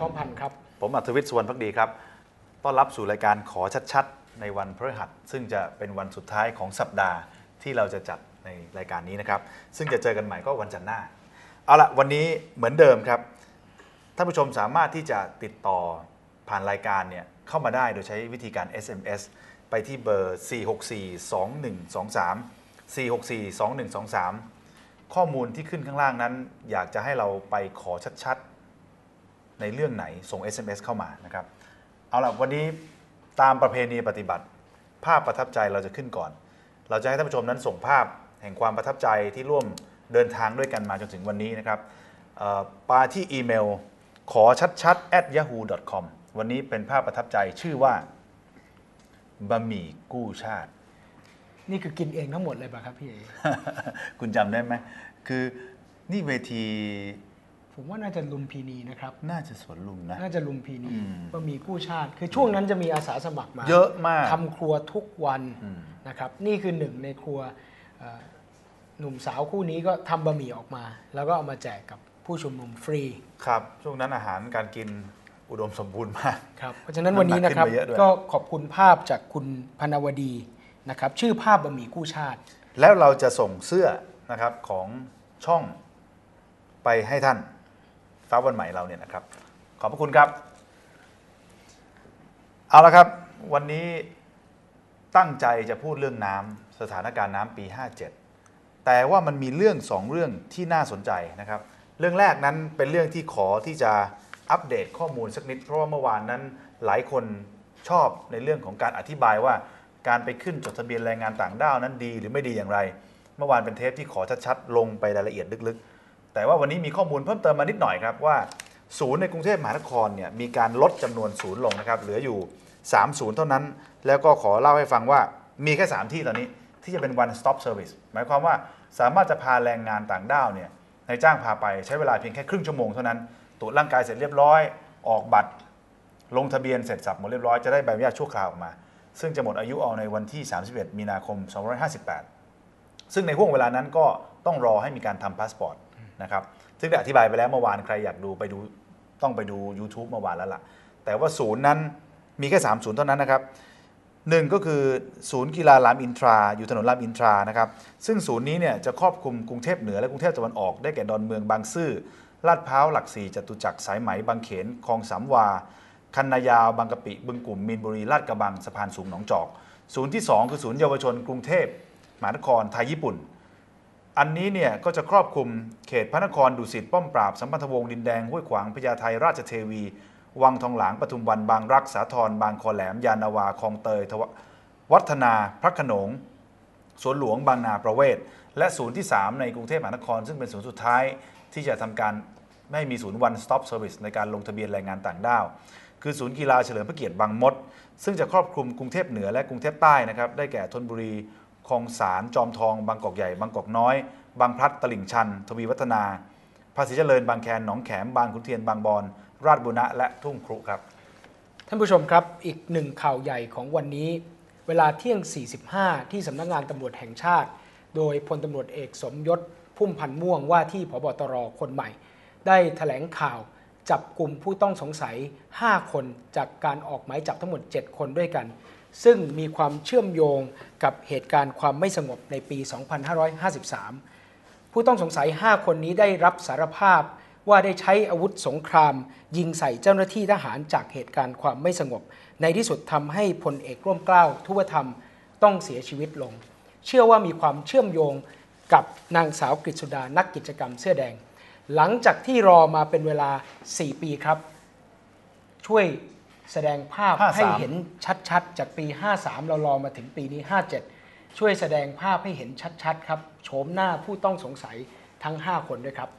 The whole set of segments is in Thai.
พร้อมพันธ์ครับ ผมอัธวิทย์สุวรรณพักดีครับ ต้อนรับสู่รายการขอชัดๆ ในวันพฤหัส ซึ่งจะเป็นวันสุดท้ายของสัปดาห์ที่เราจะจัดในรายการนี้นะครับ ซึ่งจะเจอกันใหม่ก็วันจันทร์หน้า เอาละวันนี้เหมือนเดิมครับ ท่านผู้ชมสามารถที่จะติดต่อผ่านรายการเนี่ยเข้ามาได้โดยใช้วิธีการ SMS ไปที่เบอร์ 4642123 4642123 ข้อมูลที่ขึ้นข้างล่างนั้น อยากจะให้เราไปขอชัดๆ ในเรื่องไหนส่ง SMS เข้ามานะครับ เอาล่ะวันนี้ตามประเพณีปฏิบัติ ภาพประทับใจเราจะขึ้นก่อน เราจะให้ท่านผู้ชมนั้นส่งภาพแห่งความประทับใจที่ร่วมเดินทางด้วยกันมาจนถึงวันนี้นะครับเอ่อปาที่อีเมลขอชัดๆ at yahoo com วันนี้เป็นภาพประทับใจชื่อว่าบะหมี่กู้ชาติ นี่คือกินเองทั้งหมดเลยป่ะครับพี่เอ คุณจำได้ไหม คือนี่เวที ผมว่าน่าจะลุมพินีนะครับ น่าจะสวนลุมนะ น่าจะลุมพินีอืมก็มีกู้ชาติ คือช่วงนั้นจะมีอาสาสมัครมา เยอะมากทำครัวทุกวันอืมนะครับ นี่คือหนึ่งในครัวเอ่อหนุ่มสาวคู่นี้ก็ทำบะหมี่ออกมา แล้วก็เอามาแจกกับผู้ชุมนุมฟรี ครับ ช่วงนั้นอาหารการกินอุดมสมบูรณ์มากครับเพราะฉะนั้นวันนี้นะครับน้ำหนักขึ้นไปเยอะด้วยก็ขอบคุณภาพจากคุณพนวดีนะครับชื่อภาพบะหมี่กู้ชาติ แล้วเราจะส่งเสื้อนะครับของช่องไปให้ท่าน ฟ้าวันใหม่เราเนี่ยนะครับ ขอบพระคุณครับ เอาละครับ วันนี้ตั้งใจจะพูดเรื่องน้ำสถานการณ์น้ำปี 57 แต่ว่ามันมีเรื่องสองเรื่องที่น่าสนใจนะครับ เรื่องแรกนั้นเป็นเรื่องที่ขอที่จะอัปเดตข้อมูลสักนิด เพราะว่าเมื่อวานนั้นหลายคนชอบในเรื่องของการอธิบายว่าการไปขึ้นจดทะเบียนแรงงานต่างด้าวนั้นดีหรือไม่ดีอย่างไร เมื่อวานเป็นเทปที่ขอชัดๆลงไปรายละเอียดลึกๆ แต่ว่าวันนี้มีข้อมูลเพิ่มเติมมานิดหน่อยครับว่าศูนย์ในกรุงเทพมหานครเนี่ยมีการลดจำนวนศูนย์ลงนะครับเหลืออยู่3ศูนย์เท่านั้น แล้วก็ขอเล่าให้ฟังว่ามีแค่ 3 ที่ตอนนี้ที่จะเป็น one stop service หมายความว่าสามารถจะพาแรงงานต่างด้าวเนี่ยนายจ้างพาไปใช้เวลาเพียงแค่ครึ่งชั่วโมงเท่านั้นตรวจร่างกายเสร็จเรียบร้อย ออกบัตร ลงทะเบียนเสร็จสับหมดเรียบร้อยจะได้ใบอนุญาตชั่วคราวออกมา ซึ่งจะหมดอายุเอาในวันที่ 31 มีนาคม 2558 ซึ่งในห่วงเวลานั้นก็ต้องรอให้มีการทำพาสปอร์ต นะครับซึ่งได้อธิบายไปแล้วเมื่อวานใครอยากดูไปดูต้องไปดู YouTube เมื่อวานแล้วล่ะ แต่ว่าศูนย์นั้นมีแค่3ศูนย์เท่านั้นนะครับหนึ่งก็คือศูนย์กีฬารามอินทรา อยู่ถนนรามอินทรานะครับซึ่งศูนย์นี้เนี่ยจะครอบคลุมกรุงเทพเหนือและกรุงเทพตะวันออกได้แก่ดอนเมืองบางซื่อลาดพร้าวหลักสี่จตุจักรสายไหมบางเขนคลองสามวา คันนายาว บางกะปิ บึงกลุ่มมีนบุรีลาดกระบังสะพานสูงหนองจอก ศูนย์ที่ 2 คือศูนย์เยาวชนกรุงเทพมหานครไทยญี่ปุ่น อันนี้เนี่ยก็จะครอบคลุมเขตพระนครดุสิตป้อมปราบสัมพันธวงศ์ดินแดงห้วยขวางพญาไทราชเทวี วังทองหลางปทุมวันบางรักสาทรบางคอแหลมยานาวาคลองเตยวัฒนาพระขนงสวนหลวงบางนาประเวศ และศูนย์ที่ 3 ในกรุงเทพมหานคร ซึ่งเป็นศูนย์สุดท้ายที่จะทำการไม่มีศูนย์ one stop service ในการลงทะเบียนแรงงานต่างด้าว คือศูนย์กีฬาเฉลิมพระเกียรติบางมด ซึ่งจะครอบคลุมกรุงเทพเหนือและกรุงเทพใต้นะครับได้แก่ธนบุรี คลองสารจอมทอง บางกอกใหญ่ บางกอกน้อย บางพลัดตลิ่งชัน ทวีวัฒนาภาษีเจริญบางแคนหนองแขมบางขุนเทียนบางบอนราชบุรณะและทุ่งครุครับ ท่านผู้ชมครับอีกหนึ่งข่าวใหญ่ของวันนี้ เวลาเที่ยง 45 ที่สำนักงานตำรวจแห่งชาติ โดยพลตำรวจเอกสมยศพุ่มพันธ์ม่วงว่าที่พบตรคนใหม่ ได้แถลงข่าวจับกลุ่มผู้ต้องสงสัย 5 คนจากการออกหมายจับทั้งหมด 7 คนด้วยกัน ซึ่งมีความเชื่อมโยงกับเหตุการณ์ความไม่สงบในปี 2553 ผู้ต้องสงสัย 5 คนนี้ได้รับสารภาพว่าได้ใช้อาวุธสงคราม ยิงใส่เจ้าหน้าที่ทหารจากเหตุการณ์ความไม่สงบ ในที่สุดทำให้พลเอกร่วมเกล้าทุวธรรมต้องเสียชีวิตลง เชื่อว่ามีความเชื่อมโยงกับนางสาวกฤษดานักกิจกรรมเสื้อแดง หลังจากที่รอมาเป็นเวลา 4 ปีครับ ช่วย แสดงภาพ53ให้เห็นชัดๆ จากปี 53 เรารอมาถึงปีนี้ 57 ช่วยแสดงภาพให้เห็นชัดๆ ครับโฉมหน้าผู้ต้องสงสัยทั้ง 5 คนด้วยครับ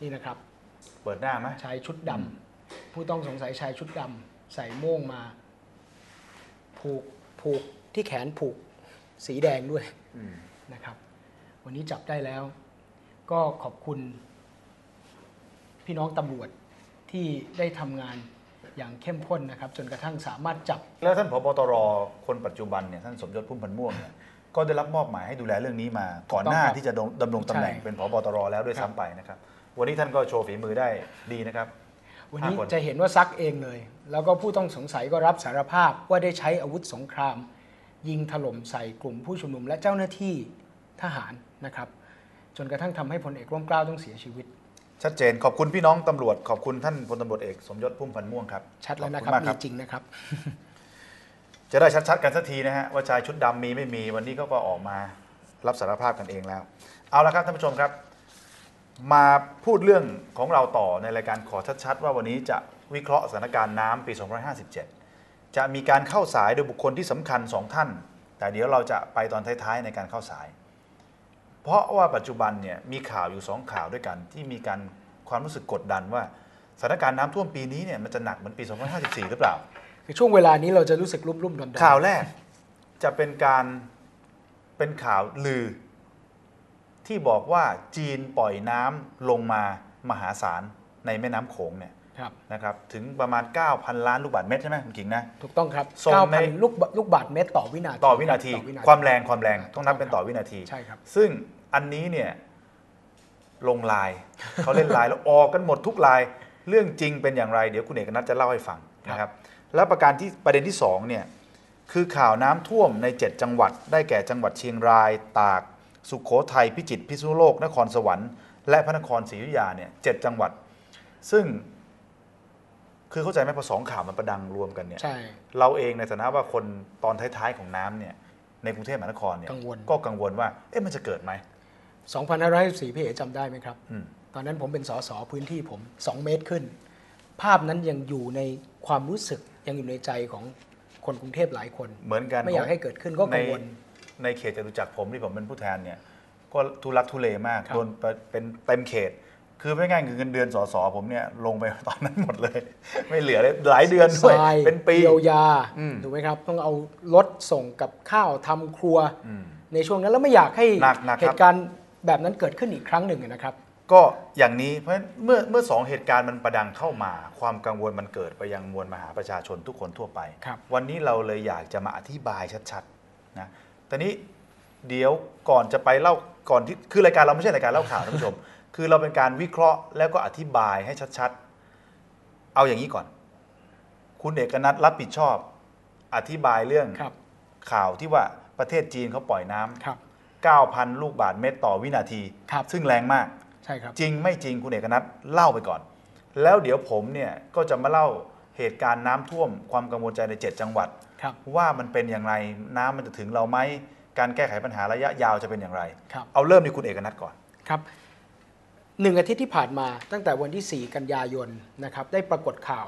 นี่นะครับ เปิดหน้าไหมชายชุดดำผู้ต้องสงสัยชายชุดดำใส่โม่งมา ผูกผูกที่แขนผูกสีแดงด้วยอืมนะครับ วันนี้จับได้แล้ว ก็ขอบคุณ พี่น้องตำรวจที่ได้ทำงาน อย่างเข้มข้นนะครับ จนกระทั่งสามารถจับ แล้วท่านผบตรคนปัจจุบันเนี่ยท่านสมยศพุ่มพันธ์ม่วงเนี่ยก็ได้รับมอบหมายให้ดูแลเรื่องนี้มา ก่อนหน้าถูกต้องครับที่จะดำดำรงตำแหน่งใช่ เป็นผบตรแล้วด้วยครับซ้ำไปนะครับ วันนี้ท่านก็โชว์ฝีมือได้ดีนะครับ วันนี้ห้าคน จะเห็นว่าซักเองเลย แล้วก็ผู้ต้องสงสัยก็รับสารภาพว่าได้ใช้อาวุธสงคราม ยิงถล่มใส่กลุ่มผู้ชุมนุมและเจ้าหน้าที่ทหารนะครับ จนกระทั่งทำให้พลเอกร่มเกล้าต้องเสียชีวิต ชัดเจนขอบคุณพี่น้องตำรวจ ขอบคุณท่านพลตำรวจเอกสมยศพุ่มพันธ์ม่วงครับชัดแล้วนะคขรัอบณมากมีจริงนะครับ จะได้ชัดๆกันสักทีนะฮะว่าชายชุดดำมีไม่มีวันนี้เขาก็ออกมารับสารภาพกันเองแล้ว เอาละครับท่านผู้ชมครับ มาพูดเรื่องของเราต่อในรายการขอชัดๆ ว่าวันนี้จะวิเคราะห์สถานการณ์น้ำปี 2557 จะมีการเข้าสายโดยบุคคลที่สำคัญสองท่าน แต่เดี๋ยวเราจะไปตอนท้ายๆในการเข้าสาย เพราะว่าปัจจุบันเนี่ยมีข่าวอยู่สองข่าวด้วยกัน ที่มีการความรู้สึกกดดันว่าสถานการณ์น้ำท่วมปีนี้เนี่ยมันจะหนักเหมือนปี 2554 หรือเปล่า คือช่วงเวลานี้เราจะรู้สึกรุ่มรุ่มๆดอนๆข่าวแรกจะเป็นการเป็นข่าวลือ ที่บอกว่าจีนปล่อยน้ำลงมามหาศาลในแม่น้ำโขงเนี่ย ครับนะครับถึงประมาณ 9,000 ล้านลูกบาศก์เมตรใช่ไหมคุณกิ่งนะ ถูกต้องครับส่งใน 9,000ลูกบาลูกบาทเมตรต่อวินาทีต่อวินาทีต่อความแรงความแรงต้องนับเป็นต่อวินาที ใช่ครับ ซึ่งอันนี้เนี่ยลงลาย เขาเล่นลายแล้วออกกันหมดทุกลาย เรื่องจริงเป็นอย่างไร เดี๋ยวคุณเอกนัทจะเล่าให้ฟังนะครับ แล้วประการที่ประเด็นที่สองเนี่ยคือข่าวน้ำท่วมใน 7 จังหวัด ได้แก่จังหวัดเชียงราย ตาก สุขโขทัยพิจิตรพิษณุโลก นครสวรรค์และพระนครศรีอยุธยาเนี่ยเจ็ดจังหวัด ซึ่ง คือเข้าใจไหมพอสองข่าวมันประดังรวมกันเนี่ยใช่ เราเองในฐานะว่าคนตอนท้ายๆของน้ำเนี่ยในกรุงเทพมหานครเนี่ยกังวล ก็กังวลว่าเอ๊ะมันจะเกิดไหม2554พี่เอ๋จำได้ไหมครับ อืม ตอนนั้นผมเป็นสสพื้นที่ผม 2 เมตรขึ้น ภาพนั้นยังอยู่ในความรู้สึกยังอยู่ในใจของคนกรุงเทพหลายคน เหมือนกันไม่อยากให้เกิดขึ้นก็กังวลในในเขตจตุจักรผมที่ผมเป็นผู้แทนเนี่ย ก็ทุลักทุเลมากครับโดนเป็นเต็มเขต คือไม่ง่ายคือเงินเดือนสสผมเนี่ยลงไปตอนนั้นหมดเลย ไม่เหลือเลยหลายเดือนด้วยทรายเป็นปีเยียวยาอืมถูกไหมครับ ต้องเอารถส่งกับข้าวทำครัวอืมในช่วงนั้นแล้วไม่อยากให้หนักหนักครับเหตุการณ์แบบนั้นเกิดขึ้นอีกครั้งหนึ่งนะครับก็อย่างนี้เพราะฉะนั้นเมื่อเมื่อสองเหตุการณ์มันประดังเข้ามา ความกังวลมันเกิดไปยังมวลมหาประชาชนทุกคนทั่วไปครับวันนี้เราเลยอยากจะมาอธิบายชัดๆนะตอนนี้เดี๋ยวก่อนจะไปเล่าก่อนที่คือรายการเราไม่ใช่รายการเล่าข่าวท่านผู้ชม คือเราเป็นการวิเคราะห์แล้วก็อธิบายให้ชัดๆ เอาอย่างนี้ก่อน คุณเอกนัทรับผิดชอบ อธิบายเรื่องครับ ข่าวที่ว่าประเทศจีนเขาปล่อยน้ำครับ 9,000 ลูกบาศก์เมตรต่อวินาที ครับ ซึ่งแรงมาก ใช่ครับ จริงไม่จริงคุณเอกนัทเล่าไปก่อน แล้วเดี๋ยวผมเนี่ยก็จะมาเล่าเหตุการณ์น้ำท่วมความกังวลใจใน 7 จังหวัด ครับ ว่ามันเป็นอย่างไรน้ำมันจะถึงเราไหมการแก้ไขปัญหาระยะยาวจะเป็นอย่างไร ครับ เอาเริ่มที่คุณเอกนัทก่อน ครับ หนึ่งอาทิตย์ที่ผ่านมาตั้งแต่วันที่ 4 กันยายนนะครับได้ปรากฏข่าว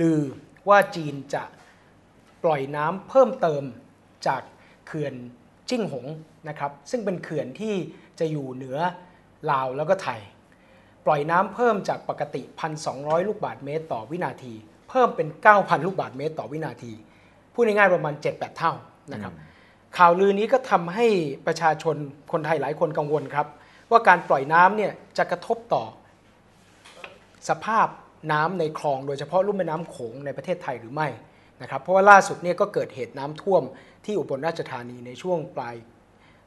ลือว่าจีนจะปล่อยน้ำเพิ่มเติมจากเขื่อนจิ้งหงนะครับซึ่งเป็นเขื่อนที่จะอยู่เหนือลาวแล้วก็ไทย ปล่อยน้ำเพิ่มจากปกติ 1,200 ลูกบาศก์เมตรต่อวินาที เพิ่มเป็น 9,000 ลูกบาศก์เมตรต่อวินาที พูดง่ายๆประมาณ 7-8 เท่านะครับข่าวลือนี้ก็ทำให้ประชาชนคนไทยหลายคนกังวลครับ ว่าการปล่อยน้ำเนี่ยจะกระทบต่อ สภาพน้ำในคลองโดยเฉพาะลุ่มแม่น้ำโขงในประเทศไทยหรือไม่นะครับ เพราะว่าล่าสุดเนี่ยก็เกิดเหตุน้ำท่วมที่อุบลราชธานีในช่วงปลาย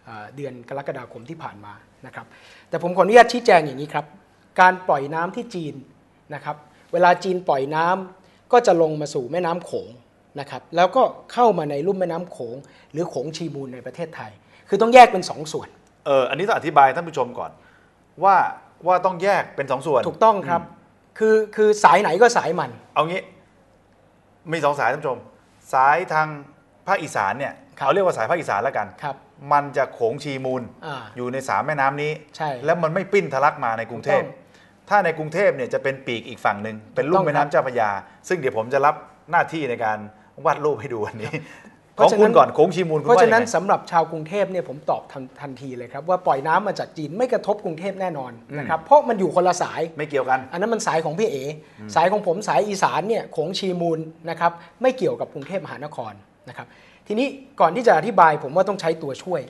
เเดือนกรกฎาคมที่ผ่านมานะครับ แต่ผมขออนุญาตชี้แจงอย่างนี้ครับ การปล่อยน้ำที่จีนนะครับ เวลาจีนปล่อยน้ำก็จะลงมาสู่แม่น้ำโขงนะครับ แล้วก็เข้ามาในลุ่มแม่น้ำโขง หรือโขงชีมูลในประเทศไทย คือต้องแยกเป็นสองส่วน เอออันนี้ต้องอธิบายท่านผู้ชมก่อน ว่าว่าต้องแยกเป็นสองส่วน ถูกต้องครับ คือคือสายไหนก็สายมัน เอางี้ มีสองสายท่านผู้ชม สายทางภาคอีสานเนี่ยครับเอาเรียกว่าสายภาคอีสานแล้วกันครับ มันจะโขงชีมูลอ่าอยู่ในสามแม่น้ำนี้ใช่แล้วมันไม่ปิ้นทะลักมาในกรุงเทพถูกต้ถ้าในกรุงเทพเนี่ยจะเป็นปีกอีกฝั่งหนึ่งเป็นถูลุ่กมต้องแม่น้ำเจ้าพระยา ซึ่งเดี๋ยวผมจะรับหน้าที่ในการวาดรูปให้ดูวันนี้เพ ของราะฉะนั้นคุณก่อนโขงชีมูลคุณเพราะว่าฉะยังนั้นไงสำหรับชาวกรุงเทพเนี่ยผมตอบทันทันทีเลยครับ ว่าปล่อยน้ำมาจากจีนไม่กระทบกรุงเทพแน่นอนนะครับเพราะมันอยู่คนละสายไม่เกี่ยวกัน อันนั้นมันสายของพี่เออสายของผมสายอีสานเนี่ยโขงชีมูลนะครับไม่เกี่ยวกับกรุงเทพมหานครนะครับ ทีนี้ก่อนที่จะอธิบายผมว่าต้องใช้ตัวช่วย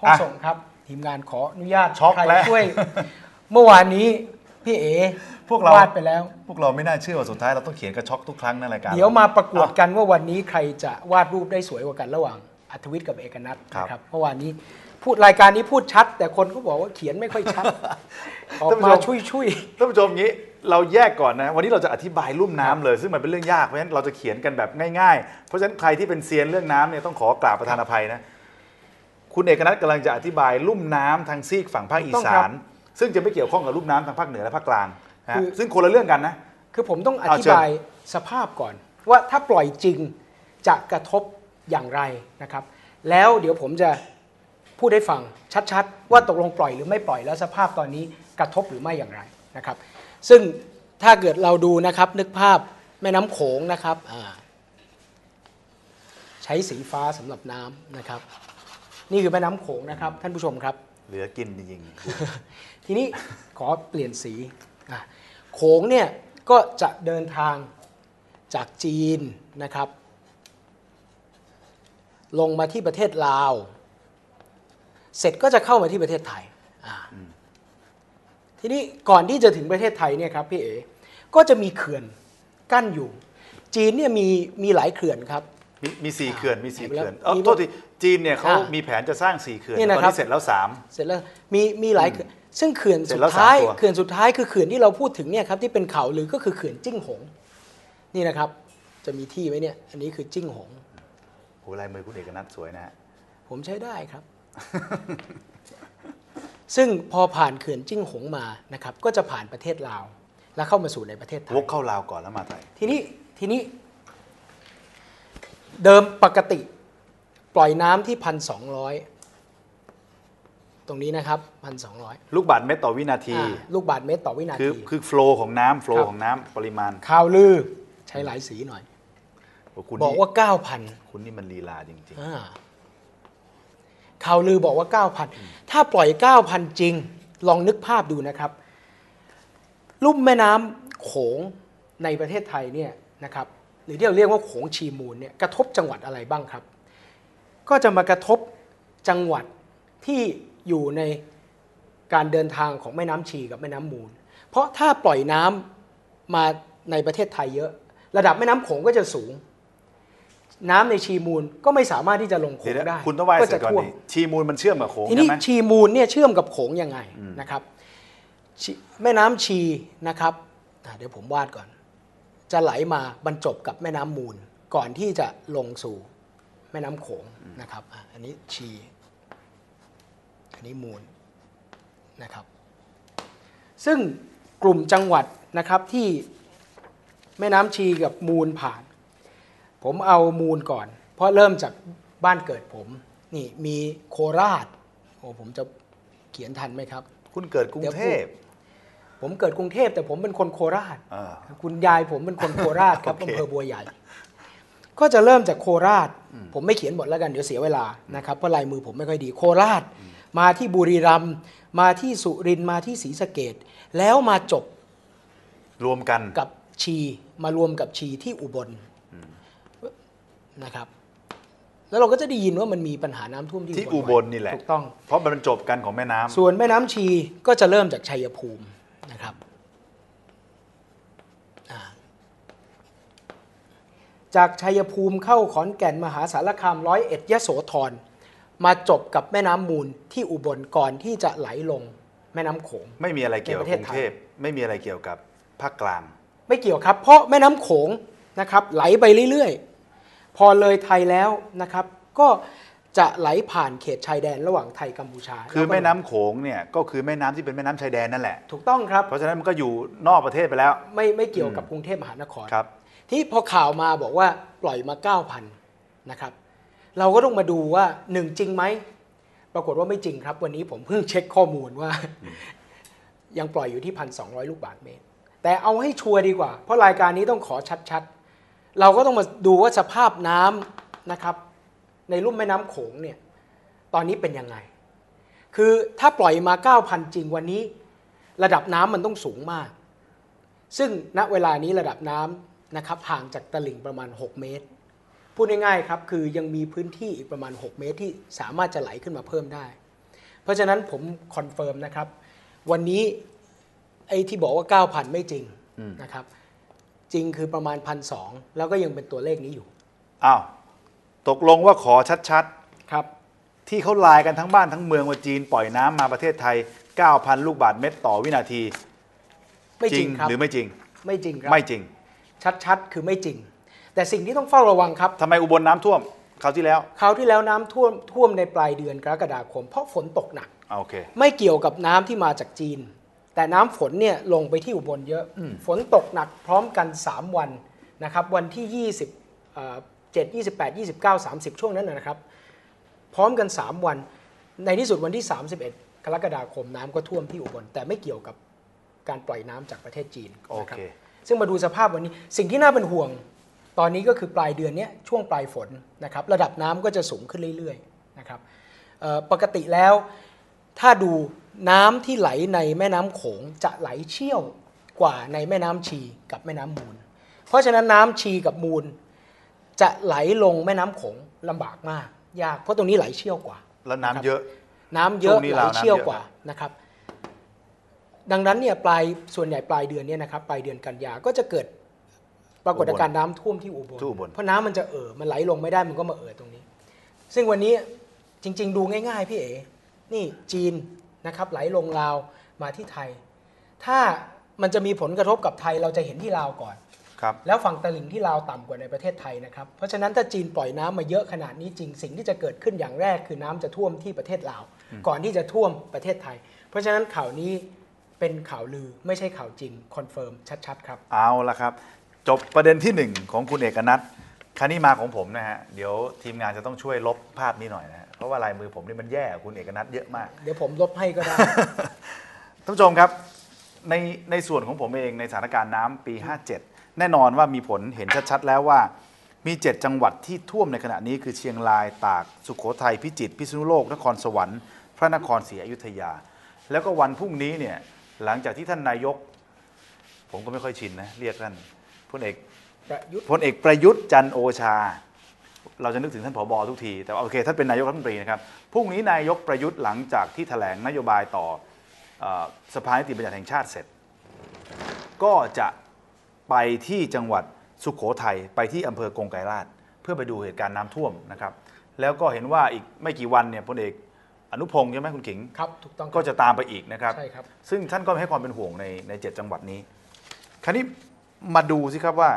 ห้องอะส่งครับ ทีมงานขออนุญาตช็อกใครแล้วช่วย เมื่อวานนี้ พี่เอพวกเราวาดไปแล้ว พวกเราไม่น่าเชื่อว่าสุดท้ายเราต้องเขียนกระช็อกทุกครั้งในรายการเดี๋ยวมาประกวดกันว่าวันนี้ใครจะวาดรูปได้สวยกว่ากันระหว่างอัธวิทย์กับเอกนัทครับนะครับเมื่อวานนี้พูดรายการนี้พูดชัด แต่คนก็บอกว่าเขียนไม่ค่อยชัดออกท่านผู้มาชมชุยชุยท่านผู้ชมอย่างนี้เราแยกก่อนนะ วันนี้เราจะอธิบายลุ่มน้ำเลย ซึ่งมันเป็นเรื่องยากเพราะฉะนั้นเราจะเขียนกันแบบง่ายๆ เพราะฉะนั้นใครที่เป็นเซียนเรื่องน้ำเนี่ยต้องขอกราบประธานอภัยนะ คุณเอกนัทกำลังจะอธิบายลุ่มน้ำทางซีกฝั่งภาคอีถูกต้องสาครันบ ซึ่งจะไม่เกี่ยวข้องกับลุ่มน้ำทางภาคเหนือและภาคกลางนะคือ ซึ่งคนละเรื่องกันนะ คือผมต้องอเอาธิเชิญบายสภาพก่อน ว่าถ้าปล่อยจริงจะกระทบอย่างไรนะครับ แล้วเดี๋ยวผมจะพูดให้ฟังชัดๆ ว่าตกลงปล่อยหรือไม่ปล่อยแล้วสภาพตอนนี้กระทบหรือไม่อย่างไรนะครับ ซึ่งถ้าเกิดเราดูนะครับนึกภาพแม่น้ำโขงนะครับอ่าใช้สีฟ้าสำหรับน้ำนะครับ นี่คือแม่น้ำโขงนะครับท่านผู้ชมครับ เหลือกินจริง ทีนี้ขอเปลี่ยนสีอะโขงเนี่ยก็จะเดินทางจากจีนนะครับ ลงมาที่ประเทศลาว เสร็จก็จะเข้ามาที่ประเทศไทยอะทีนี้ก่อนที่จะถึงประเทศไทยเนี่ยครับพี่เอ๋ก็จะมีเขื่อนกั้นอยู่ จีนเนี่ยมีมีหลายเขื่อนครับๆมีมีสี่เขื่อนมีสี่ไหนไปแล้วเขื่อนเออมีโทษทีจีนเนี่ยเขาอ่ามีมีแผนจะสร้างสี่เขื่อนนี่ตนะอนครับนี้เสร็จแล้วสามเสร็จแล้วมีมีหลายเขื่อน ซึ่งเขื่อนเสร็สุจดแล้วสามท้ายตัวเขื่อนสุดท้ายคือเขื่อนที่เราพูดถึงเนี่ยครับที่เป็นข่าวลือก็คือเขื่อนจิ้งหง นี่นะครับ จะมีที่ไหมเนี่ย อันนี้คือจิ้งหงโหลายมือคุณเอกนัทสวยนะฮะผมใช้ได้ครับ ซึ่งพอผ่านเขื่อนจิ้งหงมานะครับ ก็จะผ่านประเทศลาว แล้วเข้ามาสู่ในประเทศไทยวกเข้าลาวก่อนแล้วมาไทยทีนี้ทีนี้ เดิมปกติ ปล่อยน้ำที่พันสองร้อย ตรงนี้นะครับพันสองร้อยลูกบาศก์เมตรต่อวินาที ลูกบาศก์เมตรต่อวินาคือทีคือโฟล์ของน้ำโฟล์ครับของน้ำปริมาณข่าวลือใช้หลายสีหน่อยโอ้คุณบอกนี่ว่า 9,000 คุณนี่มันลีลาจริงอ่าข่าวลือบอกว่า 9,000 ถ้าปล่อย 9,000 จริง ลองนึกภาพดูนะครับลุ่มแม่น้ำโขงในประเทศไทยเนี่ยนะครับหรือที่เราเรียกว่าโขงชีมูลเนี่ยกระทบจังหวัดอะไรบ้างครับ ก็จะมากระทบจังหวัดที่ อยู่ในการเดินทางของแม่น้ำชีกับแม่น้ำมูล เพราะถ้าปล่อยน้ำมาในประเทศไทยเยอะ ระดับแม่น้ำโขงก็จะสูง น้ำในชีมูลก็ไม่สามารถที่จะลงๆโขเดี๋ยวงนะได้คุณต้องว่ายก็เสร็จะจก่อนท่วมดิชีมูลมันเชื่อมกับโขงทีใช่นี้ไหมชีมูลเนี่ยเชื่อมกับโขงยังไงนะครับชีแม่น้ำชีนะครับอะเดี๋ยวผมวาดก่อน จะไหลมาบรรจบกับแม่น้ำมูล ก่อนที่จะลงสู่แม่น้ำโขงนะครับอะอันนี้ชีอั นนี้มูลนะครับ ซึ่งกลุ่มจังหวัดนะครับที่แม่น้ำชีกับมูลผ่าน ผมเอามูลก่อน เพราะเริ่มจากบ้านเกิดผม นี่มีโคราชโอ้ผมจะเขียนทันไหมครับ คุณเกิดกรุงเทพ ผมเกิดกรุงเทพแต่ผมเป็นคนโคราชอ่าคุณยายผมเป็นคนโคราชครับโอเคอำเภอบัวใหญ่ ก็จะเริ่มจากโคราช ผมไม่เขียนหมดแล้วกันเดี๋ยวเสียเวลานะครับเพราะลายมือผมไม่ค่อยดีโคราช มาที่บุรีรัมย์มาที่สุรินทร์มาที่ศรีสะเกดแล้วมาจบรวมกันกับชีมารวมกับชีที่อุบลนะครับ แล้วเราก็จะได้ยินว่ามันมีปัญหาน้ำท่วมที่ที่อุบลนี่แหละถูกต้อง เพราะมันเป็นจบกันของแม่น้ำส่วนแม่น้ำชีก็จะเริ่มจากชัยภูมินะครับอ่าจากชัยภูมิเข้าขอนแก่นมหาสารคามร้อยเอ็ดยโสธร มาจบกับแม่น้ำมูลที่อุบลก่อนที่จะไหลลงแม่น้ำโขงไม่มีอะไรเกี่ยวกับในประเทกศรุงไทยเทพไม่มีอะไรเกี่ยวกับภาคกลาง ไม่เกี่ยวครับ เพราะแม่น้ำโขงนะครับไหลไปเรื่อยๆ พอเลยไทยแล้วนะครับ ก็จะไหลผ่านเขตชายแดนระหว่างไทยกัมพูชา คือล้วก็แม่น้ำโขงเนี่ยก็คือแม่น้ำที่เป็นแม่น้ำชายแดนนั่นแหละ ถูกต้องครับ เพราะฉะนั้นมันก็อยู่นอกประเทศไปแล้ว ไม่ไม่เกี่ยวกับกรุงเทพมหานครครับ ที่พอข่าวมาบอกว่าปล่อยมา 9,000นะครับ เราก็ต้องมาดูว่าหนึ่งจริงไหมปรากฏว่าไม่จริงครับ วันนี้ผมเพิ่งเช็คข้อมูลว่า ยังปล่อยอยู่ที่1,200ลูกบาศก์เมตร แต่เอาให้ชัวร์ดีกว่า เพราะรายการนี้ต้องขอชัดๆ เราก็ต้องมาดูว่าสภาพน้ำนะครับ ในลุ่มแม่น้ำโขงเนี่ยตอนนี้เป็นยังไง คือถ้าปล่อยมา 9,000 จริงวันนี้ ระดับน้ำมันต้องสูงมาก ซึ่งณเวลานี้ระดับน้ำนะครับห่างจากตลิ่งประมาณ 6 เมตร พูดง่ายๆครับคือยังมีพื้นที่อีกประมาณ 6 เมตรที่สามารถจะไหลขึ้นมาเพิ่มได้ เพราะฉะนั้นผมคอนเฟิร์มนะครับ วันนี้ไอ้ที่บอกว่า 9,000 ไม่จริงนะครับ จริงคือประมาณ1,200แล้วก็ยังเป็นตัวเลขนี้อยู่อ้าวตกลงว่าขอชัดครับๆที่เขาไลายกันทั้งบ้านทั้งเมืองว่าจีนปล่อยน้ำมาประเทศไทย 9,000 ลูกบาศก์เมตรต่อวินาที ไม่จริงครับหรือไม่จริง ไม่จริงครับไม่จริง ชัดๆ คือไม่จริง แต่สิ่งที่ต้องเฝ้าระวังครับทำไมอุบลน้ำท่วมคราวที่แล้วคราวที่แล้วน้ำท่วมท่วมในปลายเดือนกรกฎาคม เพราะฝนตกหนักอ่าโอเคไม่เกี่ยวกับน้ำที่มาจากจีน แต่น้ำฝนเนี่ยลงไปที่อุบลเยอะ ฝนตกหนักพร้อมกัน 3 วันนะครับวันที่20เอ่อ7 28 29 30 ช่วงนั้นนะนะครับ พร้อมกัน 3 วัน ในที่สุดวันที่ 31 กรกฎาคมน้ำก็ท่วมที่อุบล แต่ไม่เกี่ยวกับการปล่อยน้ำจากประเทศจีนโอนะครัเคบซึ่งมาดูสภาพวันนี้สิ่งที่น่าเป็นห่วง ตอนนี้ก็คือปลายเดือนเนี้ยช่วงปลายฝนนะครับระดับน้ำก็จะสูงขึ้นเรื่อยๆนะครับเอ่อปกติแล้วถ้าดูน้ำที่ไหลในแม่น้ำโขงจะไหลเชี่ยวกว่าในแม่น้ำชีกับแม่น้ำมูล เพราะฉะนั้นน้ำชีกับมูล จะไหลลงแม่น้ำโขงลำบากมาก ยากเพราะตรงนี้ไหลเชี่ยวกว่า แล้วน้ำเยอะ น้ำเยช่อะวงนี้ไหลลาวน้ำเชี่ยวเยอะกว่านะครับดังนั้นเนี่ยปลายส่วนใหญ่ปลายเดือนเนี่ยนะครับปลายเดือนกันยาก็จะเกิด ปรากฏการณ์น้ำท่วมที่อุบลที่อุบล เพราะน้ำมันจะเอ่อมันไหลลงไม่ได้มันก็มาเอ่อตรงนี้ ซึ่งวันนี้จริง ๆ ดูง่ายๆ พี่เอ๋นี่จีนนะครับไหลลงลาวมาที่ไทย ถ้ามันจะมีผลกระทบกับไทยเราจะเห็นที่ลาวก่อนครับแล้วฝั่งตลิ่งที่ลาวต่ำกว่าในประเทศไทยนะครับ เพราะฉะนั้นถ้าจีนปล่อยน้ำมาเยอะขนาดนี้จริงสิ่งที่จะเกิดขึ้นอย่างแรกคือน้ำจะท่วมที่ประเทศลาว ก่อนที่จะท่วมประเทศไทย เพราะฉะนั้นข่าวนี้เป็นข่าวลือไม่ใช่ข่าวจริงคอนเฟิร์มชัดๆครับ เอาละครับ จบประเด็นที่หนึ่งของคุณเอกนัทคราวนี้มาของผมนะฮะ เดี๋ยวทีมงานจะต้องช่วยลบภาพนี้หน่อยนะฮะเพราะว่าลายมือผมนี่มันแย่กว่าคุณเอกนัทเยอะมาก เดี๋ยวผมลบให้ก็ได้ ท่านผู้ชมครับ ในในส่วนของผมเองในสถานการณ์น้ำปี 57 แน่นอนว่ามีผลเห็นชัดๆ แล้วว่า มี 7 จังหวัดที่ท่วมในขณะนี้คือเชียงรายตาก สุขโขทัยพิจิตรพิษณุโลก นครสวรรค์ พระนครศรีอยุธยา แล้วก็วันพรุ่งนี้เนี่ยหลังจากที่ท่านนายก ผมก็ไม่ค่อยชินนะเรียกท่าน พลเอกประยุทธ์พลเอกประยุทธ์จันทร์โอชา เราจะนึกถึงท่านผบทุกที แต่ว่าโอเคท่านเป็นนายกรัฐมนตรีนะครับพรุ่งนี้นายกประยุทธ์หลังจากที่แถลงนโยบายต่อเออสภานิติบัญญัติแห่งชาติเสร็จ ก็จะไปที่จังหวัดสุขโขทัยไปที่อำเภอกงไกรลาช เพื่อไปดูเหตุการณ์น้ำท่วมนะครับแล้วก็เห็นว่าอีกไม่กี่วันเนี่ยพลเอกอนุพงศ์ใช่ไหมคุณขิงครับถูกต้องก็จะตามไปอีกนะครับใช่ครับซึ่งท่านก็ให้ความเป็นห่วงในในเจ็ดจังหวัดนี้ คราวนี้ มาดูสิครับว่า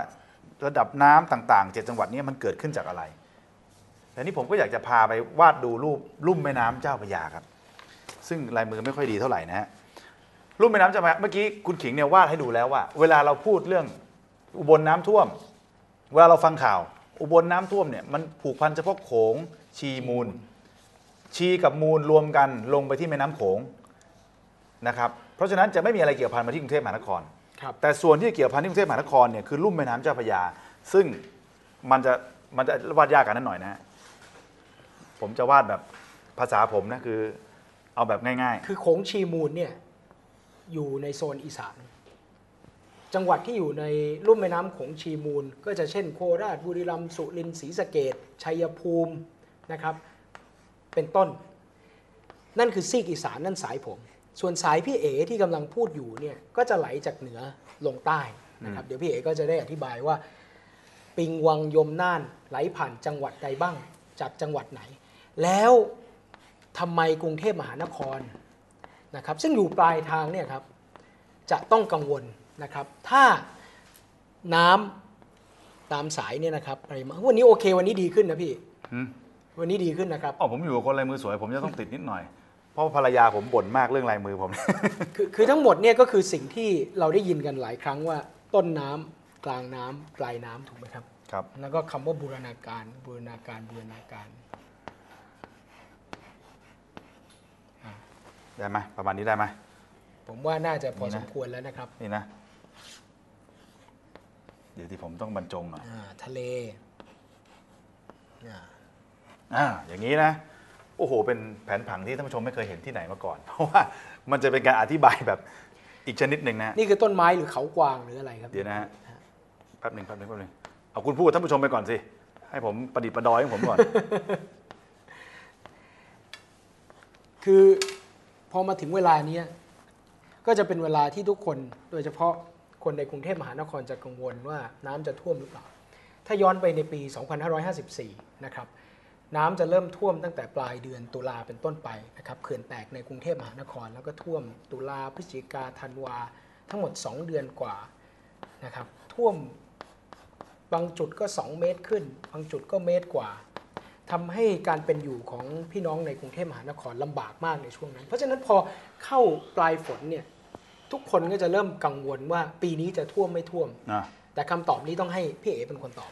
ระดับน้ำต่างๆเจ็ดจังหวัดนี้มันเกิดขึ้นจากอะไรแต่นี้ผมก็อยากจะพาไปวาดดูรูปลุ่มแม่น้ำเจ้าพระยาครับ ซึ่งลายมือไม่ค่อยดีเท่าไหร่นะฮะลุ่มแม่น้ำเจ้าพระยาเมื่อกี้คุณขิงเนี่ยวาดให้ดูแล้วว่า เวลาเราพูดเรื่องอุบลน้ำท่วม เวลาเราฟังข่าว อุบลน้ำท่วมเนี่ยมันผูกพันเฉพาะโขงชีมูล ชีกับมูลรวมกันลงไปที่แม่น้ำโขงนะครับ เพราะฉะนั้นจะไม่มีอะไรเกี่ยวพันมาที่กรุงเทพมหานคร ครับแต่ส่วนที่เกี่ยวพันที่กรุงเทพมหานครเนี่ยคือลุ่มแม่น้ำเจ้าพระยา ซึ่งมันจะมันจะวาดยากกันนั่นหน่อยนะฮะผมจะวาดแบบภาษาผมนะคือ เอาแบบง่าย คือโขงชีมูลเนี่ยอยู่ในโซนอีสาน จังหวัดที่อยู่ในลุ่มแม่น้ำโขงชีมูล ก็จะเช่นโคราชบุรีรัมย์สุรินทร์ศรีสะเกดชัยภูมินะครับ เป็นต้น นั่นคือซีกอีสานนั่นสายผม ส่วนสายพี่เอที่กำลังพูดอยู่เนี่ยก็จะไหลจากเหนือลงใต้นะครับเดี๋ยวพี่เอก็จะได้อธิบายว่า ปิงวังยมน่านไหลผ่านจังหวัดใดบ้างจากจังหวัดไหน แล้วทำไมกรุงเทพมหานครนะครับซึ่งอยู่ปลายทางเนี่ยครับจะต้องกังวลนะครับ ถ้าน้ำตามสายเนี่ยนะครับอะไรมาวันนี้โอเควันนี้ดีขึ้นนะพี่ๆหืมวันนี้ดีขึ้นนะครับอ๋อผมอยู่กับคนลายมือสวย ผมจะต้องติดนิดหน่อย เพราะว่าภรรยาผมบ่นมากเรื่องลายมือผม คือคือทั้งหมดเนี่ยก็คือสิ่งที่เราได้ยินกันหลายครั้งว่าต้นน้ำกลางน้ำปลายน้ำถูกไหมครับ ครับ แล้วก็คำว่าบูรณาการบูรณาการบูรณาการ ได้ไหมประมาณนี้ได้ไหม ผมว่าน่าจะพอนี่นะ สมควรแล้วนะครับนี่นะ เดี๋ยวที่ผมต้องบรรจงหน่อยอ่าทะเลอ่า อ่าอย่างนี้นะ โอ้โห เป็นแผนผังที่ท่านผู้ชมไม่เคยเห็นที่ไหนมาก่อน เพราะว่ามันจะเป็นการอธิบายแบบอีกชนิดหนึ่งนะ นี่คือต้นไม้หรือเขากวางหรืออะไรครับ เดี๋ยวนะฮะแป๊บหนึ่งแป๊บหนึ่งแป๊บหนึ่งเอาคุณพูดกับท่านผู้ชมไปก่อนสิ ให้ผมประดิษฐ์ประดอยของผมก่อน คือพอมาถึงเวลาเนี้ยก็จะเป็นเวลาที่ทุกคนโดยเฉพาะคนในกรุงเทพมหานครจะกังวลว่าน้ำจะท่วมหรือเปล่า ถ้าย้อนไปในปี 2554 นะครับ น้ำจะเริ่มท่วมตั้งแต่ปลายเดือนตุลาเป็นต้นไปนะครับเขื่อนแตกในกรุงเทพมหานคร แล้วก็ท่วมตุลาพฤศจิกาธันวาทั้งหมด 2 เดือนกว่านะครับท่วมบางจุดก็ 2 เมตรขึ้น บางจุดก็เมตรกว่าทำให้การเป็นอยู่ของพี่น้องในกรุงเทพมหานครลำบากมากในช่วงนั้น เพราะฉะนั้นพอเข้าปลายฝนเนี่ยทุกคนก็จะเริ่มกังวลว่าปีนี้จะท่วมไม่ท่วมนะแต่คำตอบนี้ต้องให้พี่เอ๋เป็นคนตอบ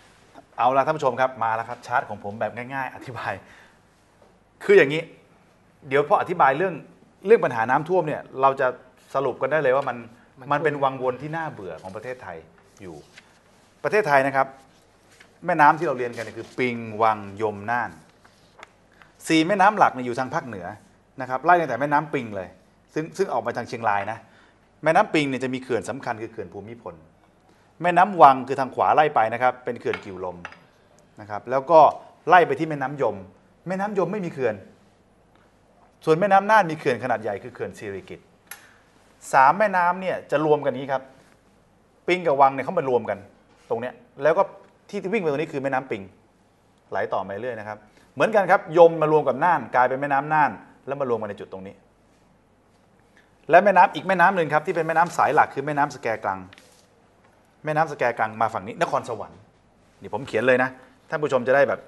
เอาละท่านผู้ชมครับมาแล้วครับชาร์ตของผมแบบง่าย ๆ อธิบาย คืออย่างนี้ เดี๋ยวพออธิบายเรื่องเรื่องปัญหาน้ำท่วมเนี่ยเราจะสรุปกันได้เลยว่ามันมันมันเป็นวังวนที่น่าเบื่อของประเทศไทยอยู่ ประเทศไทยนะครับ แม่น้ำที่เราเรียนกันเนี่ยคือ ปิงวังยมน่านสี่แม่น้ำหลักเนี่ยอยู่ทางภาคเหนือนะครับไล่ตั้งแต่แม่น้ำปิงเลย ซึ่งซึ่งออกมาทางเชียงรายนะแม่น้ำปิงเนี่ยจะมีเขื่อนสำคัญคือเขื่อนภูมิพล แม่น้ำวังคือทางขวาไล่ไปนะครับเป็นเขื่อนกิวลมนะครับแล้วก็ไล่ไปที่แม่น้ำยม แม่น้ำยมไม่มีเขื่อน ส่วนแม่น้ำน่านมีเขื่อนขนาดใหญ่คือเขื่อนสิริกิตสามแม่น้ำเนี่ยจะรวมกันนี้ครับปิงกับวังเนี่ยเขามารวมกันตรงเนี้ยแล้วก็ที่วิ่งไปตรงนี้คือแม่น้ำปิงไหลต่อมาเรื่อยนะครับ เหมือนกันครับยมมารวมกับน่านกลายเป็นแม่น้ำน่าน แล้วมารวมกันในจุดตรงนี้ และแม่น้ำอีกแม่น้ำหนึ่งครับที่เป็นแม่น้ำสายหลักคือแม่น้ำสแกกลัง แม่น้ำสแกกลังมาฝั่งนี้นครสวรรค์นี่ผมเขียนเลยนะท่านผู้ชมจะได้แบบ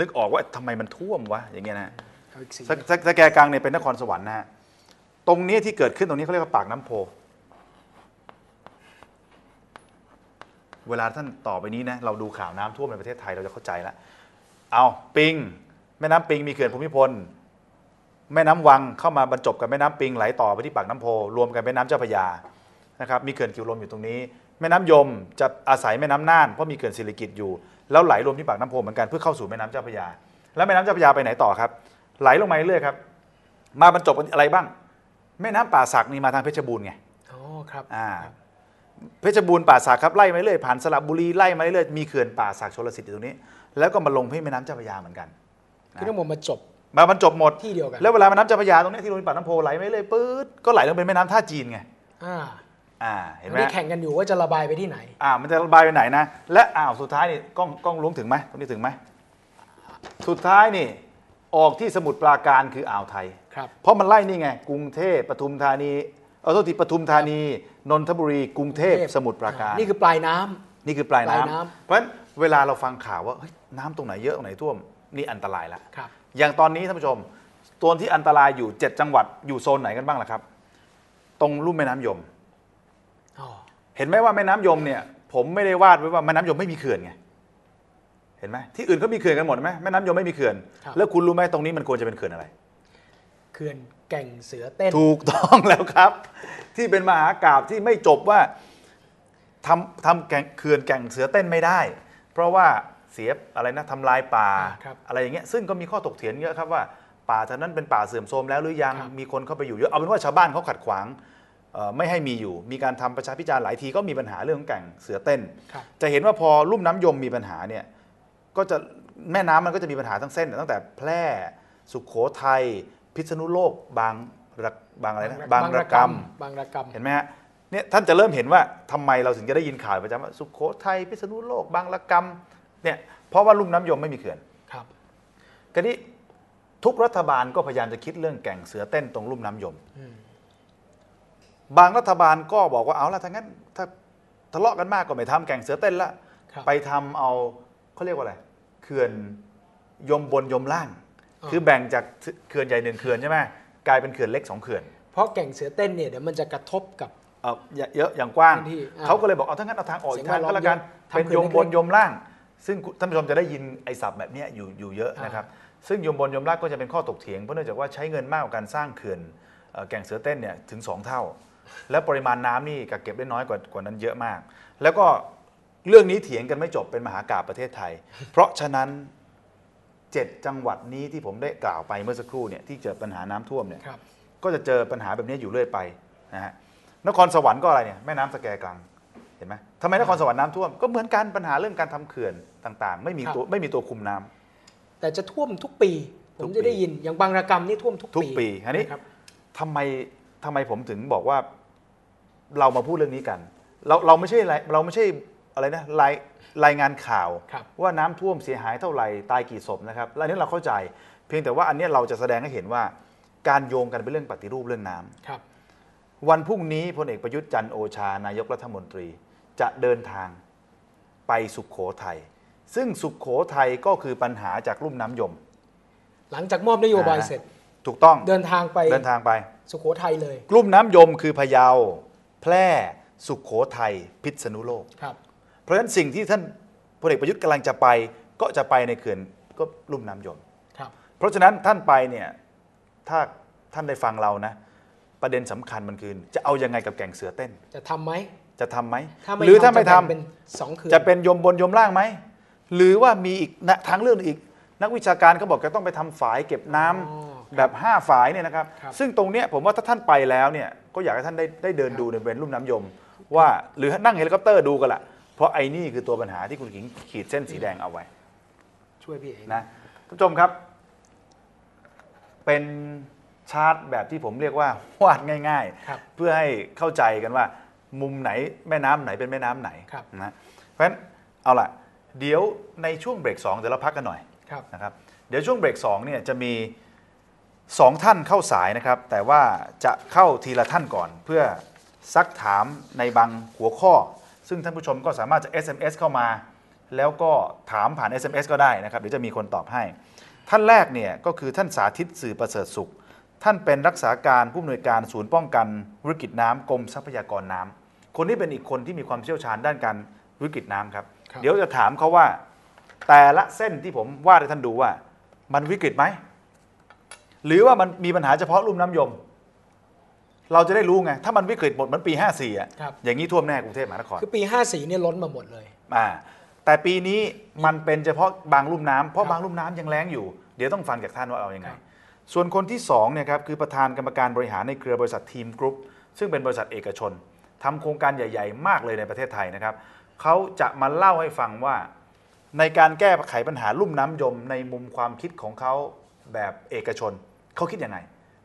นึกออกว่าทำไมมันท่วมวะอย่างเงี้ยนะเอาอีกสีสสสแกกลังเนี่ยเป็นนครสวรรค์นะฮะตรงนี้ที่เกิดขึ้นตรงนี้เขาเรียกว่าปากน้ำโพ เวลาท่านต่อไปนี้นะเราดูข่าวน้ำท่วมในประเทศไทยเราจะเข้าใจแล้วเอาปิง แม่น้ำปิงมีเขื่อนภูมิพล แม่น้ำวังเข้ามาบรรจบกับแม่น้ำปิงไหลต่อไปที่ปากน้ำโพรวมกันเป็นน้ำเจ้าพระยานะครับมีเขื่อนกิวลมอยู่ตรงนี้ แม่น้ำยมจะอาศัยแม่น้ำน่านเพราะมีเขื่อนสิริกิติ์อยู่ แล้วไหลรวมที่ปากน้ำโพเหมือนกันเพื่อเข้าสู่แม่น้ำเจ้าพระยา แล้วแม่น้ำเจ้าพระยาไปไหนต่อครับ ไหลลงมาเรื่อยๆครับ มาบรรจบกันอะไรบ้าง แม่น้ำป่าสักนี่มาทางเพชรบูรณ์ไงอ๋อครับ อ่าเพชรบูรณ์ป่าสักครับไล่มาเรื่อยผ่านสระบุรีไล่มาเรื่อยมีเขื่อนป่าสักชลสิทธิ์อยู่ตรงนี้ แล้วก็มาลงที่แม่น้ำเจ้าพระยาเหมือนกัน คือทั้งหมดมาจบมาบรรจบหมด ที่เดียวกันแล้วเวลาแม่น้ำเจ้าพระยาตรงนี้ที่ลงที่ปากน้ำโพไหลมาเรื่อยปื๊ดก็ไหลลงเป็นแม่น้ำท่าจีนไง อ่า อ่าเห็นไหมอันนี้แข่งกันอยู่ว่าจะระบายไปที่ไหน อ่ามันจะระบายไปไหนนะ และอ้าวสุดท้ายนี่กล้องกล้องล้วงถึงไหมตรงนี้ถึงไหมสุดท้ายนี่ออกที่สมุทรปราการคืออ่าวไทย ครับ เพราะมันไล่นี่ไง กรุงเทพปทุมธานี เอาโทษทีปทุมธานี นนทบุรีกรุงเทพ สมุทรปราการ นี่คือปลายน้ำ นี่คือปลายปลายน้ำน้ำเพราะฉะนั้นเวลาเราฟังข่าวว่าเฮ้ยน้ำตรงไหนเยอะตรงไหนท่วมนี่อันตรายละ ครับ อย่างตอนนี้ท่านผู้ชมตัวที่อันตรายอยู่ 7 จังหวัดอยู่โซนไหนกันบ้างล่ะครับ ตรงลุ่มแม่น้ำยมอ๋อ เห็นไหมว่าแม่น้ำยมเนี่ย ผมไม่ได้วาดไว้ว่าแม่น้ำยมไม่มีเขื่อนไงเห็นไหมที่อื่นก็มีเขื่อนกันหมดไหมแม่น้ำยมไม่มีเขื่อน แล้วคุณรู้ไหมตรงนี้มันควรจะเป็นเขื่อนอะไร เขื่อนแก่งเสือเต้นถูกต้องแล้วครับ ที่เป็นมหากราบที่ไม่จบว่าทำทำแก่งเขื่อนแก่งเสือเต้นไม่ได้ เพราะว่าเสียอะไรนะทำลายป่าอ่าครับอะไรอย่างเงี้ยซึ่งก็มีข้อถกเถียงเยอะครับว่า ป่าเท่านั้นเป็นป่าเสื่อมโทรมแล้วหรือยังครับมีคนเข้าไปอยู่เยอะเอาเป็นว่าชาวบ้านเขาขัดขวางเอ่อ ไม่ให้มีอยู่ มีการทำประชาพิจารณ์หลายทีก็มีปัญหาเรื่องของแก่งเสือเต้นครับจะเห็นว่าพอลุ่มน้ำยมมีปัญหาเนี่ยก็จะแม่น้ำมันก็จะมีปัญหาทั้งเส้น ตั้งแต่แพร่สุขโขทัยพิษณุโลกบางระบางอะไรนะบางระกำบางระกำเห็นไหมฮะเนี่ยท่านจะเริ่มเห็นว่าทำไมเราถึงจะได้ยินข่าวประจำว่าสุขโขทัยพิษณุโลกบางระกำเนี่ยเพราะว่าลุ่มน้ำยมไม่มีเขื่อนครับกรนี้ทุกรัฐบาลก็พยายามจะคิดเรื่องแก่งเสือเต้นตรงลุ่มน้ำยมอืม บางรัฐบาลก็บอกว่าเอาละถ้างั้นถ้าทะเลาะกันมากก็ไม่ทำแก่งเสือเต้นละครับไปทำเอาเขาเรียกว่าอะไรเขื่อนยมบนยมล่างอ่าคือแบ่งจากเขื่อนใหญ่หนึ่งเขื่อนใช่ไหมกลายเป็นเขื่อนเล็กสองเขื่อนเพราะแก่งเสือเต้นเนี่ยเดี๋ยวมันจะกระทบกับเอ่อเยอะเยอะอย่างกว้างพื้นที่อ่าเขาก็เลยบอกเอาทั้างนั้นเอาทางออกอีกทางก็แล้วกันเสียงแวดล้อมเยอะเป็นยมทำเขื่บอนนเล็กๆยมล่าง ซึ่งท่านผู้ชมจะได้ยินไอ้ศัพท์แบบเนี้ยอยู่อยู่เยอะอ่านนะครับซึ่งยมบนยมล่างก็จะเป็นข้อถกเถียงเพราะเนื่องจากว่าใช้เงินมากกว่าการสร้างเขื่อนเอ่อแก่งเสือเต้นเนี่ยถึง 2 เท่า และปริมาณน้ำนี่กักเก็บได้น้อยกว่ากว่านั้นเยอะมาก แล้วก็เรื่องนี้เถียงกันไม่จบเป็นมหากาพย์ประเทศไทย เพราะฉะนั้นเจ็ดจังหวัดนี้ที่ผมได้กล่าวไปเมื่อสักครู่เนี่ยที่เจอปัญหาน้ำท่วมเนี่ยครับ ก็จะเจอปัญหาแบบนี้อยู่เรื่อยไปนะฮะนครสวรรค์ก็อะไรเนี่ยแม่น้ำสแกกลังเห็นไหมทำไมนครสวรรค์น้ำท่วมก็เหมือนกันปัญหาเรื่องการทำเขื่อนต่างๆ ไม่มีครับตัวไม่มีตัวคุมน้ำ แต่จะท่วมทุกปี ผทุมกปี จะได้ยินอย่างบางระกำนี่ท่วมทุกทุกปีปีอันนี้ครับ ทำไม ทำไมผมถึงบอกว่าเรามาพูดเรื่องนี้กัน เราเราไม่ใช่รายเราไม่ใช่อะไรนะรายรายงานข่าว ครับว่าน้ำท่วมเสียหายเท่าไหร่ตายกี่ศพนะครับและอันนี้เราเข้าใจ เพียงแต่ว่าอันเนี้ยเราจะแสดงให้เห็นว่าการโยงกันเป็นเรื่องปฏิรูปเรื่องน้ำ ครับ วันพรุ่งนี้พลเอกประยุทธ์จันทร์โอชานายกรัฐมนตรีจะเดินทางไปสุขโขทัยซึ่งสุขโขทัยก็คือปัญหาจากลุ่มน้ำยมหลังจากมอบนโยบายเสร็จ ถูกต้อง เดินทางไป เดินทางไป สุโขทัยเลย กลุ่มน้ำยมคือพะเยา แพร่ สุขโขทัย พิษณุโลก ครับ เพราะฉะนั้นสิ่งที่ท่านพลเอกประยุทธ์กำลังจะไป ก็จะไปในเขื่อนก็ลุ่มน้ำยม ครับ เพราะฉะนั้นท่านไปเนี่ยถ้าท่านได้ฟังเรานะ ประเด็นสำคัญมันคือจะเอายังไงกับแก่งเสือเต้น จะทำไหม จะทำไหมถ้าไม่หรือถ้าไม่จะทำแบ่งเป็นสองเขื่อน จะเป็นยมบนยมล่างไหมหรือว่ามีอีกนะทางเรื่องหนึ่งอีก นักวิชาการเขาบอกจะต้องไปทำฝายเก็บน้ำอ๋อ แบบ 5 ฝายเนี่ยนะครับ ครับซึ่งตรงเนี้ยผมว่าถ้าท่านไปแล้วเนี่ยก็อยากให้ท่านได้ได้เดินดูในบริเวณลุ่มน้ำยม ว่าหรือนั่งเฮลิคอปเตอร์ดูกันละเพราะไอ้นี่คือตัวปัญหาที่คุณขิงขีดเส้นสีแดงเอาไว้ ช่วยพี่เองนะท่านผู้ชมครับ เป็นชาร์ตแบบที่ผมเรียกว่าวาดง่าย ครับ ๆ เพื่อให้เข้าใจกันว่า มุมไหนแม่น้ำไหนเป็นแม่น้ำไหนครับ นะเพราะฉะนั้นเอาล่ะ เดี๋ยวในช่วงเบรก2เดี๋ยวเราพักกันหน่อยครับ นะครับเดี๋ยวช่วงเบรก2เนี่ยจะมี 2ท่านเข้าสายนะครับ แต่ว่าจะเข้าทีละท่านก่อน เพื่อซักถามในบางหัวข้อ ซึ่งท่านผู้ชมก็สามารถจะ SMS เข้ามา แล้วก็ถามผ่าน SMS ก็ได้นะครับเดี๋ยวจะมีคนตอบให้ ท่านแรกเนี่ยก็คือท่านสาธิตสื่อประเสริฐสุข ท่านเป็นรักษาการผู้อำนวยการศูนย์ป้องกันวิกฤตน้ำกรมทรัพยากรน้ำคนนี้เป็นอีกคนที่มีความเชี่ยวชาญด้านการวิกฤตน้ำครับครับเดี๋ยวจะถามเขาว่า แต่ละเส้นที่ผมวาดให้ท่านดูว่า มันวิกฤตไหม หรือว่ามันมีปัญหาเฉพาะลุ่มน้ำยม เราจะได้รู้ไง ถ้ามันวิกฤตหมดเหมือนปี 54อะครับ อย่างนี้ท่วมแน่กรุงเทพมหานครคือปี 54เนี่ยล้นมาหมดเลย อ่าแต่ปีนี้มันเป็นเฉพาะบางลุ่มน้ำเพราะครับ บางลุ่มน้ำยังแล้งอยู่ เดี๋ยวต้องฟังจากท่านว่าเอาอยัางไงครับส่วนคนที่สองเนี่ยครับคือประธานกรรมการบริหารในเครือบริษัททีมกรุ๊ปซึ่งเป็นบริษัทเอกชนทำโครงการใหญ่ ๆ มากเลยในประเทศไทยนะครับเขาจะมาเล่าให้ฟังว่า ในการแก้ไขปัญหาลุ่มน้ำยมในมุมความคิดของเขาแบบเอกชน เขาคิดยังไง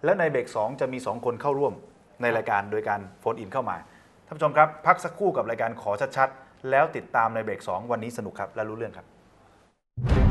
และในเบรกสองจะมี 2 คนเข้าร่วมในรายการโดยการโฟนอินเข้ามาท่านผู้ชมครับ พักสักครู่กับรายการขอชัดๆ แล้วติดตามในเบรกสองวันนี้สนุกครับและรู้เรื่องครับ